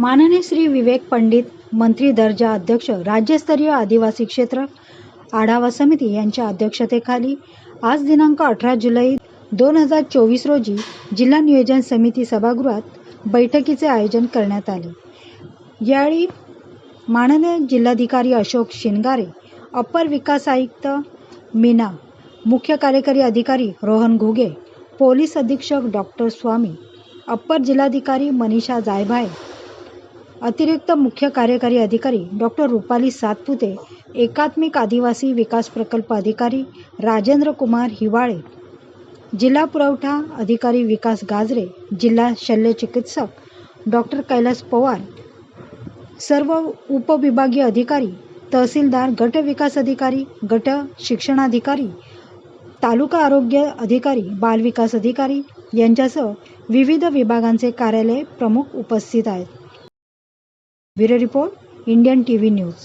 माननीय श्री विवेक पंडित मंत्री दर्जा अध्यक्ष राज्यस्तरीय आदिवासी क्षेत्र आढावा समिती यांच्या अध्यक्षतेखाली आज दिनांक अठरा जुलै दोन हजार चोवीस रोजी जिल्हा नियोजन समिती सभागृहात बैठकीचे आयोजन करण्यात आले. यावेळी माननीय जिल्हाधिकारी अशोक शिनगारे अप्पर विकास आयुक्त मीना मुख्य कार्यकारी अधिकारी रोहन घुगे पोलीस अधीक्षक डॉक्टर स्वामी अप्पर जिल्हाधिकारी मनीषा जायभाये अतिरिक्त मुख्य कार्यकारी अधिकारी डॉक्टर रुपाली सातपुते एकात्मिक आदिवासी विकास प्रकल्प अधिकारी राजेंद्र कुमार हिवाळे जिल्हा पुरवठा अधिकारी विकास गाजरे जिल्हा शल्यचिकित्सक डॉक्टर कैलास पवार सर्व उपविभागीय अधिकारी तहसीलदार गट विकास अधिकारी गट शिक्षणाधिकारी तालुका आरोग्य अधिकारी बालविकास अधिकारी यांच्यासह विविध विभागांचे कार्यालय प्रमुख उपस्थित आहेत. Bureau report Indian TV news.